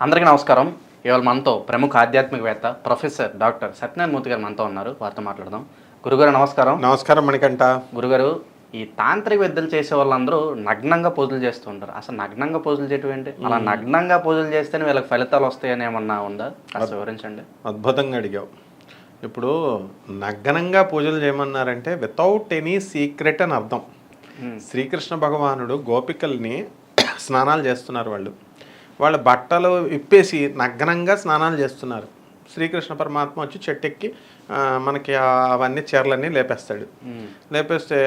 అందరికీ నమస్కారం. ఇవాళ మనతో ప్రముఖ ఆధ్యాత్మికవేత్త ప్రొఫెసర్ డాక్టర్ సత్యనారాయణ మూర్తి గారు మనతో ఉన్నారు. వారితో మాట్లాడదాం. గురుగారు నమస్కారం. నమస్కారం మణికంఠ. గురుగారు ఈ తాంత్రిక విద్యలు చేసే వాళ్ళందరూ నగ్నంగా పూజలు చేస్తూ ఉంటారు. అసలు నగ్నంగా పూజలు చేయటం ఏంటి? అలా నగ్నంగా పూజలు చేస్తేనే వీళ్ళకి ఫలితాలు వస్తాయని ఏమన్నా ఉందా? అసలు వివరించండి. అద్భుతంగా అడిగావు. ఇప్పుడు నగ్నంగా పూజలు చేయమన్నారంటే వితౌట్ ఎనీ సీక్రెట్ అని అర్థం. శ్రీకృష్ణ భగవానుడు గోపికల్ని స్నానాలు చేస్తున్నారు వాళ్ళు. వాళ్ళ బట్టలు ఇప్పేసి నగ్నంగా స్నానాలు చేస్తున్నారు. శ్రీకృష్ణ పరమాత్మ వచ్చి చెట్టెక్కి మనకి అవన్నీ చీరలన్నీ లేపేస్తాడు. లేపేస్తే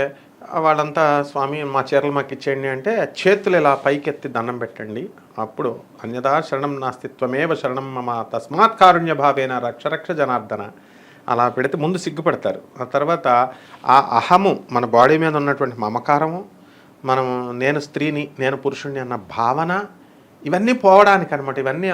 వాళ్ళంతా స్వామి మా చీరలు మాకు ఇచ్చేయండి అంటే చేతులు ఇలా పైకెత్తి దండం పెట్టండి. అప్పుడు అన్యదా శరణం నాస్తిత్వమేవ శరణం మమ తస్మాత్ కారుణ్య భావేన రక్ష రక్ష జనార్దన. అలా పెడితే ముందు సిగ్గుపడతారు. ఆ తర్వాత ఆ అహము మన బాడీ మీద ఉన్నటువంటి మమకారము మనం నేను స్త్రీని నేను పురుషుణ్ణి అన్న భావన ఇవన్నీ పోవడానికి అనమాట ఇవన్నీ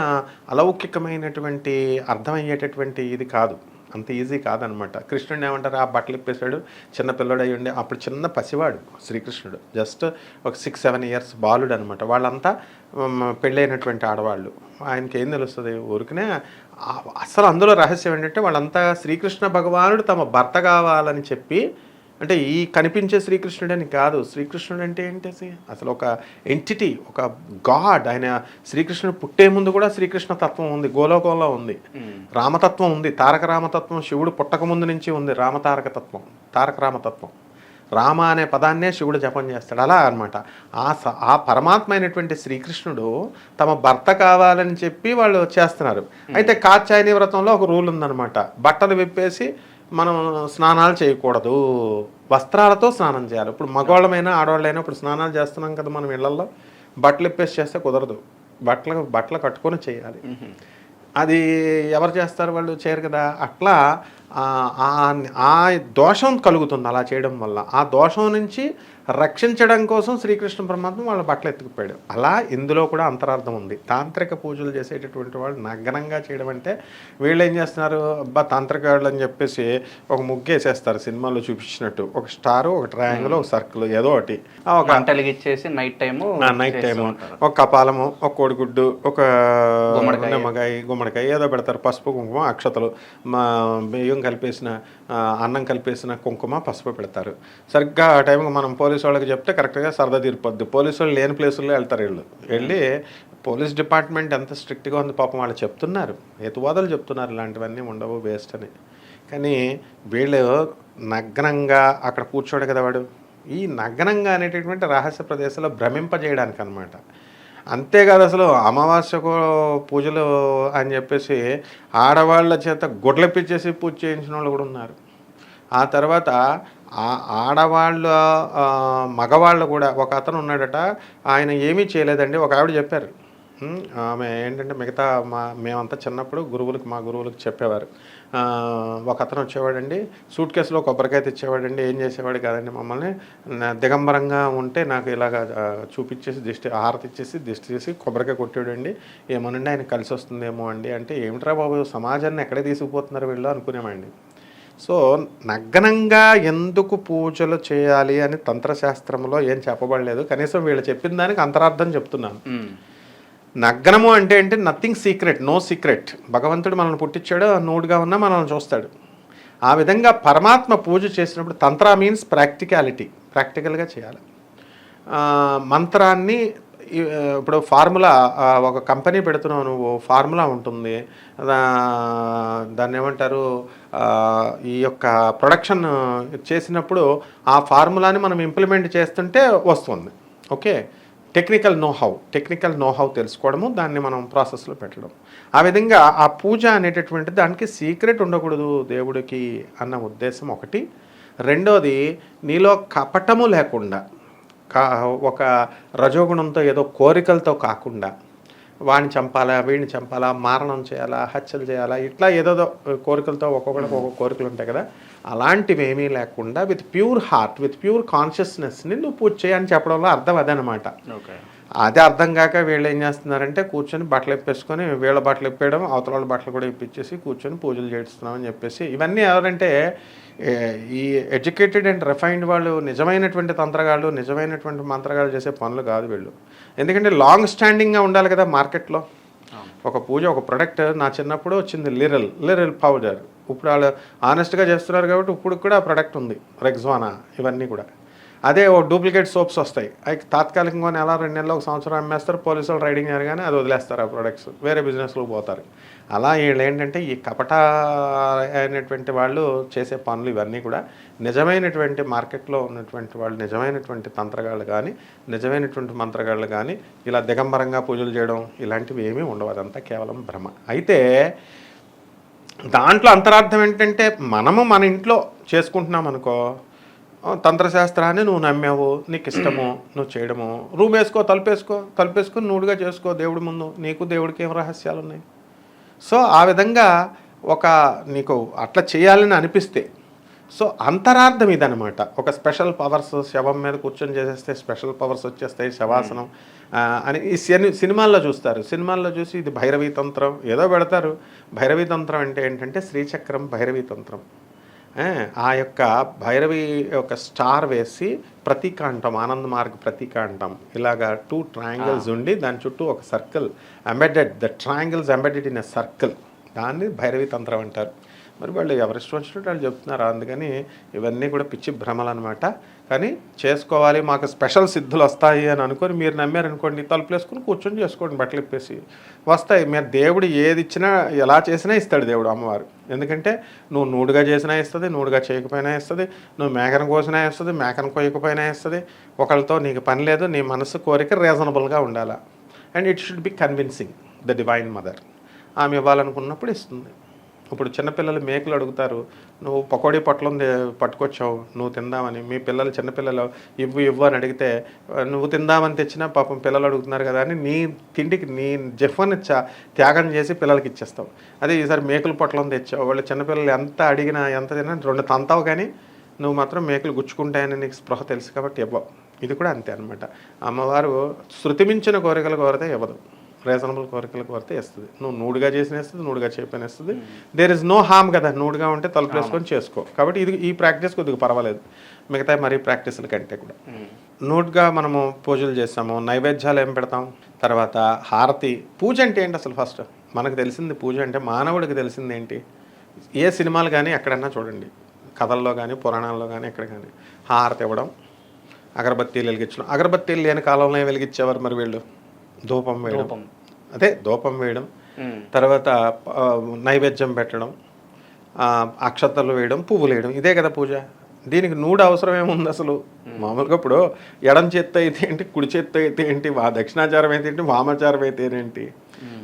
అలౌకికమైనటువంటి అర్థమయ్యేటటువంటి ఇది కాదు. అంత ఈజీ కాదనమాట. కృష్ణుడిని ఏమంటారు? ఆ బట్టలు ఇప్పేశాడు చిన్న పిల్లడు అయ్యి ఉండే అప్పుడు చిన్న పసివాడు శ్రీకృష్ణుడు. జస్ట్ ఒక సిక్స్ సెవెన్ ఇయర్స్ బాలుడు అనమాట వాళ్ళంతా పెళ్ళైనటువంటి ఆడవాళ్ళు. ఆయనకి ఏం తెలుస్తుంది? ఊరికనే అసలు అందులో రహస్యం ఏంటంటే వాళ్ళంతా శ్రీకృష్ణ భగవానుడు తమ భర్త కావాలని చెప్పి అంటే ఈ కనిపించే శ్రీకృష్ణుడని కాదు. శ్రీకృష్ణుడు అంటే ఏంటి అసలు? ఒక ఎంటిటీ ఒక గాడ్ ఆయన శ్రీకృష్ణుడు పుట్టే ముందు కూడా శ్రీకృష్ణ తత్వం ఉంది గోలోకంలో ఉంది. రామతత్వం ఉంది. తారక రామతత్వం శివుడు పుట్టక ముందు నుంచి ఉంది రామతారక తత్వం తారక రామతత్వం. రామ అనే పదాన్నే శివుడు జపం చేస్తాడు. అలా అన్నమాట. ఆ స ఆ పరమాత్మ అయినటువంటి శ్రీకృష్ణుడు తమ భర్త కావాలని చెప్పి వాళ్ళు చేస్తున్నారు. అయితే కాచాయని వ్రతంలో ఒక రూల్ ఉందన్నమాట. బట్టలు విప్పేసి మనం స్నానాలు చేయకూడదు. వస్త్రాలతో స్నానం చేయాలి. ఇప్పుడు మగవాళ్ళమైనా ఆడవాళ్ళైనా ఇప్పుడు స్నానాలు చేస్తున్నాం కదా మనం ఇళ్ళలో బట్టలు ఇప్పేసి చేస్తే కుదరదు. బట్టలు బట్టలు కట్టుకొని చేయాలి. అది ఎవరు చేస్తారు వాళ్ళు? చేయరు కదా. అట్లా ఆ, దోషం కలుగుతుంది అలా చేయడం వల్ల. ఆ దోషం నుంచి రక్షించడం కోసం శ్రీకృష్ణ పరమాత్మ వాళ్ళ బట్టలు ఎత్తుకుపోయాడు. అలా ఇందులో కూడా అంతరార్థం ఉంది. తాంత్రిక పూజలు చేసేటటువంటి వాళ్ళు నగ్నంగా చేయడం అంటే వీళ్ళు ఏం చేస్తున్నారు? అబ్బా తాంత్రిక వాళ్ళు అని చెప్పేసి ఒక ముగ్గు వేసేస్తారు సినిమాలో చూపించినట్టు. ఒక స్టార్ ఒక ట్రయాంగిల్ ఒక సర్కిల్ ఏదో ఒకటి. ఒక ఇచ్చేసి నైట్ టైము నైట్ టైము. ఒక కపాలము ఒక కోడిగుడ్డు ఒక నిమ్మకాయ గుమ్మడికాయ ఏదో పెడతారు. పసుపు కుంకుమ అక్షతలు. మా బియ్యం కలిపేసిన అన్నం కలిపేసిన కుంకుమ పసుపు పెడతారు. సరిగ్గా ఆ టైంకి మనం పోలీసు వాళ్ళకి చెప్తే కరెక్ట్గా సరదా తీరిపోద్ది. పోలీసు వాళ్ళు లేని ప్లేసుల్లో వెళ్తారు వీళ్ళు. వెళ్ళి పోలీస్ డిపార్ట్మెంట్ ఎంత స్ట్రిక్ట్గా ఉంది పాపం వాళ్ళు చెప్తున్నారు. హేతువాదాలు చెప్తున్నారు ఇలాంటివన్నీ ఉండవు వేస్ట్ అని. కానీ వీళ్ళు నగ్నంగా అక్కడ కూర్చోడు కదా వాడు. ఈ నగ్నంగా అనేటటువంటి రహస్య ప్రదేశాలు భ్రమింపజేయడానికి అనమాట అంతేకాదు అసలు అమావాస్యకు పూజలు అని చెప్పేసి ఆడవాళ్ళ చేత గుడ్లపిచ్చేసి పూజ చేయించిన వాళ్ళు కూడా ఉన్నారు. ఆ తర్వాత ఆడవాళ్ళ మగవాళ్ళు కూడా ఒక అతను ఉన్నాడట ఆయన ఏమీ చేయలేదండి ఒక ఆవిడ చెప్పారు. ఆమె ఏంటంటే మిగతా మా మేమంతా చిన్నప్పుడు గురువులకు మా గురువులకు చెప్పేవారు. ఒక అతను వచ్చేవాడండి సూట్ కేసులో కొబ్బరికాయ తెచ్చేవాడండి ఏం చేసేవాడు కాదండి మమ్మల్ని. దిగంబరంగా ఉంటే నాకు ఇలాగ చూపించేసి దిష్టి హారతి ఇచ్చేసి దిష్టి చేసి కొబ్బరికాయ కొట్టాడండి ఏమనండి ఆయన కలిసి వస్తుందేమో అండి అంటే ఏమిట్రా బాబు సమాజాన్ని ఎక్కడే తీసుకుపోతున్నారు వీళ్ళు? అనుకునేవాడిని. సో నగ్నంగా ఎందుకు పూజలు చేయాలి అని తంత్రశాస్త్రంలో ఏం చెప్పబడలేదు. కనీసం వీళ్ళు చెప్పిన దానికి అంతరార్థం చెప్తున్నాను. నగ్నము అంటే ఏంటి? నథింగ్ సీక్రెట్ నో సీక్రెట్ భగవంతుడు మనల్ని పుట్టించాడు నూడుగా ఉన్నా మనల్ని చూస్తాడు. ఆ విధంగా పరమాత్మ పూజ చేసినప్పుడు తంత్ర మీన్స్ ప్రాక్టికాలిటీ ప్రాక్టికల్గా చేయాలి. మంత్రాన్ని ఇప్పుడు ఫార్ములా ఒక కంపెనీ పెడుతున్నావు నువ్వు ఫార్ములా ఉంటుంది. దాన్ని ఏమంటారు ఈ యొక్క ప్రొడక్షన్ చేసినప్పుడు ఆ ఫార్ములాని మనం ఇంప్లిమెంట్ చేస్తుంటే వస్తుంది. Okay? Technical know how technical know how తెలుసుకోవడము దాన్ని మనం ప్రాసెస్లో పెట్టడం. ఆ విధంగా ఆ పూజ అనేటటువంటి దానికి సీక్రెట్ ఉండకూడదు దేవుడికి అన్న ఉద్దేశం ఒకటి. రెండోది నీలో కపటము లేకుండా కా ఒక రజోగుణంతో ఏదో కోరికలతో కాకుండా వాడిని చంపాలా వీడిని చంపాలా మారణం చేయాలా హత్యలు చేయాలా ఇట్లా ఏదోదో కోరికలతో ఒక్కొక్కడికి ఒక్కొక్క కోరికలు ఉంటాయి కదా. అలాంటివి ఏమీ లేకుండా with pure heart with pure కాన్షియస్నెస్ని నువ్వు పూజ చేయని చెప్పడంలో అర్థం అదనమాట. ఓకే. అదే అర్థం కాక వీళ్ళు ఏం చేస్తున్నారంటే కూర్చొని బట్టలు ఇప్పేసుకొని వీళ్ళ బట్టలు ఇప్పేయడం అవతల వాళ్ళ బట్టలు కూడా ఇప్పించేసి కూర్చొని పూజలు చేస్తున్నామని చెప్పేసి. ఇవన్నీ ఎవరంటే ఈ ఎడ్యుకేటెడ్ అండ్ రిఫైన్డ్ వాళ్ళు నిజమైనటువంటి తంత్రగాళ్ళు నిజమైనటువంటి మంత్రగాళ్ళు చేసే పనులు కాదు వీళ్ళు. ఎందుకంటే లాంగ్ స్టాండింగ్గా ఉండాలి కదా మార్కెట్లో. ఒక పూజ ఒక ప్రొడక్ట్ నా చిన్నప్పుడు వచ్చింది లిరల్ లిరల్ పౌడర్ ఇప్పుడు వాళ్ళు ఆనెస్ట్గా చేస్తున్నారు కాబట్టి ఇప్పుడు కూడా ఆ ప్రొడక్ట్ ఉంది. రెగ్జానా ఇవన్నీ కూడా. అదే ఓ డూప్లికేట్ సోప్స్ వస్తాయి. అవి తాత్కాలికంగా నెల రెండు నెలలు ఒక సంవత్సరం అమ్మేస్తారు. పోలీసులు రైడింగ్ జరగానే అది వదిలేస్తారు ఆ ప్రొడక్ట్స్. వేరే బిజినెస్లో పోతారు. అలా వీళ్ళు ఏంటంటే ఈ కపట అయినటువంటి వాళ్ళు చేసే పనులు ఇవన్నీ కూడా నిజమైనటువంటి మార్కెట్లో ఉన్నటువంటి వాళ్ళు నిజమైనటువంటి తంత్రగాళ్ళు కానీ నిజమైనటువంటి మంత్రగాళ్ళు కానీ ఇలా దిగంబరంగా పూజలు చేయడం ఇలాంటివి ఏమీ ఉండవు. అదంతా కేవలం భ్రమ. అయితే దాంట్లో అంతరార్థం ఏంటంటే మనము మన ఇంట్లో చేసుకుంటున్నాం అనుకో తంత్రశాస్త్రాన్ని నువ్వు నమ్మావు నీకు ఇష్టము నువ్వు చేయడము. రూమ్ వేసుకో తలుపేసుకో తలుపేసుకుని నువ్వుగా చేసుకో దేవుడి ముందు. నీకు దేవుడికి ఏం రహస్యాలు ఉన్నాయి సో ఆ విధంగా ఒక నీకు అట్లా చేయాలని అనిపిస్తే సో అంతరార్థం ఇదనమాట ఒక స్పెషల్ పవర్స్ శవం మీద కూర్చొని చేసేస్తే స్పెషల్ పవర్స్ వచ్చేస్తాయి శవాసనం. ఆ, అని ఈ సిని సినిమాల్లో చూస్తారు. సినిమాల్లో చూసి ఇది భైరవీ తంత్రం. ఏదో పెడతారు. భైరవీ తంత్రం అంటే ఏంటంటే శ్రీచక్రం భైరవీ తంత్రం. ఆ, యొక్క భైరవి యొక్క స్టార్ వేసి ప్రతీకాంతం ఆనంద్ మార్గ్ ప్రతీకాంతం ఇలాగా టూ ట్రయాంగిల్స్ ఉండి దాని చుట్టూ ఒక circle embedded the triangles embedded in a circle. దాన్ని భైరవి తంత్రం అంటారు. మరి వాళ్ళు ఎవరిష్టం వచ్చినట్టు వాళ్ళు చెప్తున్నారు. అందుకని ఇవన్నీ కూడా పిచ్చి భ్రమలు అనమాట కానీ చేసుకోవాలి మాకు స్పెషల్ సిద్ధులు వస్తాయి అని అనుకొని మీరు నమ్మారనుకోండి తలుపులు వేసుకుని కూర్చొని చేసుకోండి బట్టలు ఇప్పేసి. వస్తాయి. మీరు దేవుడు ఏది ఇచ్చినా ఎలా చేసినా ఇస్తాడు దేవుడు అమ్మవారు. ఎందుకంటే నువ్వు నూడుగా చేసినా ఇస్తుంది నూడుగా చేయకపోయినా ఇస్తుంది నువ్వు మేకను కోసినా ఇస్తుంది మేకను కోయకపోయినా ఇస్తుంది. ఒకళ్ళతో నీకు పని లేదు నీ మనసు కోరిక రీజనబుల్గా ఉండాలా? And it should be convincing the divine mother. ఆమె ఇవ్వాలనుకున్నప్పుడు ఇస్తుంది. ఇప్పుడు చిన్నపిల్లలు మేకలు అడుగుతారు నువ్వు పకోడీ పొట్లం పట్టుకొచ్చావు నువ్వు తిందామని. మీ పిల్లలు చిన్నపిల్లలు ఇవ్వు ఇవ్వు అని అడిగితే నువ్వు తిందామని తెచ్చినా పాపం పిల్లలు అడుగుతున్నారు కదా అని నీ తిండికి నీ జఫ్ని త్యాగం చేసి పిల్లలకి ఇచ్చేస్తావు. అదే ఈసారి మేకలు పొట్లం తెచ్చావు. వాళ్ళు చిన్నపిల్లలు ఎంత అడిగినా ఎంత తిన్నా రెండు తంతావు కానీ నువ్వు మాత్రం మేకలు గుచ్చుకుంటాయని నీకు స్పృహ తెలుసు కాబట్టి ఇవ్వవు. ఇది కూడా అంతే అనమాట అమ్మవారు శృతిమించిన కోరికలు కోరితే ఇవ్వదు. రీజనబుల్ కోరికలు కోరితే ఇస్తుంది నువ్వు నూడుగా చేసిన ఇస్తుంది నూడుగా చేయపని ఇస్తుంది దేర్ ఇస్ నో హామ్ కదా. నూడుగా ఉంటే తలుపు వేసుకొని చేసుకో. కాబట్టి ఇది ఈ ప్రాక్టీస్ కొద్దిగా పర్వాలేదు. మిగతా మరీ ప్రాక్టీసుల కంటే కూడా. నూట్గా మనము పూజలు చేస్తాము నైవేద్యాలు ఏం పెడతాం? తర్వాత హారతి. పూజ అంటే ఏంటి అసలు ఫస్ట్ మనకు తెలిసింది పూజ అంటే మానవుడికి తెలిసింది ఏంటి? ఏ సినిమాలు కానీ ఎక్కడన్నా చూడండి. కథల్లో కానీ పురాణాల్లో కానీ ఎక్కడ కానీ. హారతి ఇవ్వడం అగరబత్తీలు వెలిగించడం. అగరబత్తీలు లేని కాలంలో వెలిగించేవారు మరి వీళ్ళు? ధూపం వేయడం. అదే ధూపం వేయడం. తర్వాత నైవేద్యం పెట్టడం. అక్షతలు వేయడం పువ్వులు వేయడం. ఇదే కదా పూజ. దీనికి నూడు అవసరం ఏముంది అసలు? మామూలుగా ఇప్పుడు ఎడం చేత్తో అయితే ఏంటి కుడి చేత్తో అయితే ఏంటి వా దక్షిణాచారం అయితే ఏంటి వామాచారం అయితే ఏంటి?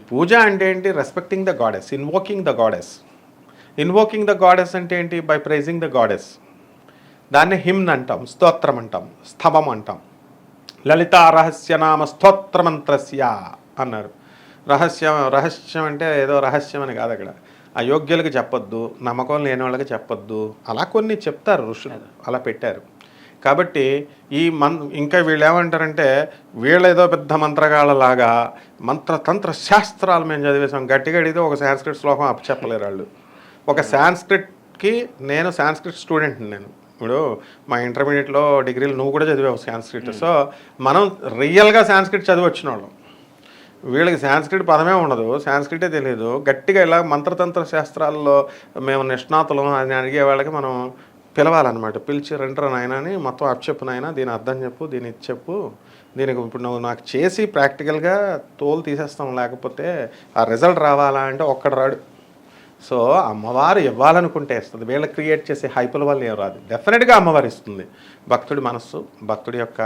పూజ అంటే ఏంటి? Respecting the goddess invoking the goddess invoking the goddess అంటే ఏంటి? బై ప్రైజింగ్ ద గాడెస్ దాన్ని హిమ్న్ అంటాం స్తోత్రం అంటాం స్తవం అంటాం. లలిత రహస్యనామ స్తోత్రమంత్రస్య అన్నారు. రహస్యం రహస్యం అంటే ఏదో రహస్యం అని కాదు అక్కడ. అయోగ్యులకు చెప్పొద్దు నమ్మకం లేని వాళ్ళకి చెప్పొద్దు అలా కొన్ని చెప్తారు ఋషులు అలా పెట్టారు. కాబట్టి ఈ మన్ ఇంకా వీళ్ళు ఏమంటారంటే వీళ్ళ ఏదో పెద్ద మంత్రగాళ్ళలాగా మంత్ర తంత్ర శాస్త్రాలు మేము చదివేసాం గట్టిగా అడిగితే ఒక సాంస్క్రిట్ శ్లోకం అప్పచెప్పలేరు వాళ్ళు. ఒక సాంస్క్రిట్కి నేను సాంస్క్రిట్ స్టూడెంట్ని నేను. ఇప్పుడు మా ఇంటర్మీడియట్లో డిగ్రీలు నువ్వు కూడా చదివావు సాంస్క్రిట్ సో మనం రియల్గా సాంస్క్రిట్ చదివి వచ్చిన వాళ్ళం వీళ్ళకి సాంస్క్రిట్ పదమే ఉండదు సాంస్క్రిటే తెలియదు గట్టిగా ఇలా మంత్రతంత్ర శాస్త్రాల్లో మేము నిష్ణాతులం అని అడిగే వాళ్ళకి మనం పిలవాలన్నమాట. పిలిచి రెండర నాయన అని మొత్తం అప్పచెప్పు నాయన దీని అర్థం చెప్పు దీని ఇది చెప్పు. దీనికి ఇప్పుడు నువ్వు నాకు చేసి ప్రాక్టికల్గా తోలు తీసేస్తాం లేకపోతే ఆ రిజల్ట్ రావాలా అంటే ఒక్కడు రాడు. సో అమ్మవారు ఇవ్వాలనుకుంటే ఇస్తుంది వీళ్ళకి క్రియేట్ చేసే హైపుల వల్ల ఏం రాదు. డెఫినెట్గా అమ్మవారు ఇస్తుంది. భక్తుడి మనస్సు భక్తుడి యొక్క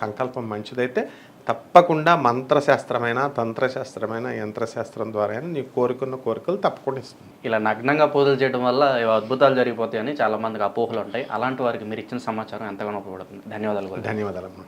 సంకల్పం మంచిదైతే తప్పకుండా మంత్రశాస్త్రమైన తంత్రశాస్త్రమైన యంత్రశాస్త్రం ద్వారా నీ కోరుకున్న కోరికలు తప్పకుండా ఇస్తుంది. ఇలా నగ్నంగా పూజలు చేయడం వల్ల అద్భుతాలు జరిగిపోతాయని చాలా మందికి అపోహలు ఉంటాయి అలాంటి వారికి మీరు ఇచ్చిన సమాచారం ఎంతగానో ఉపయోగపడుతుంది. ధన్యవాదాలు గురుగారు. ధన్యవాదాలమ్మా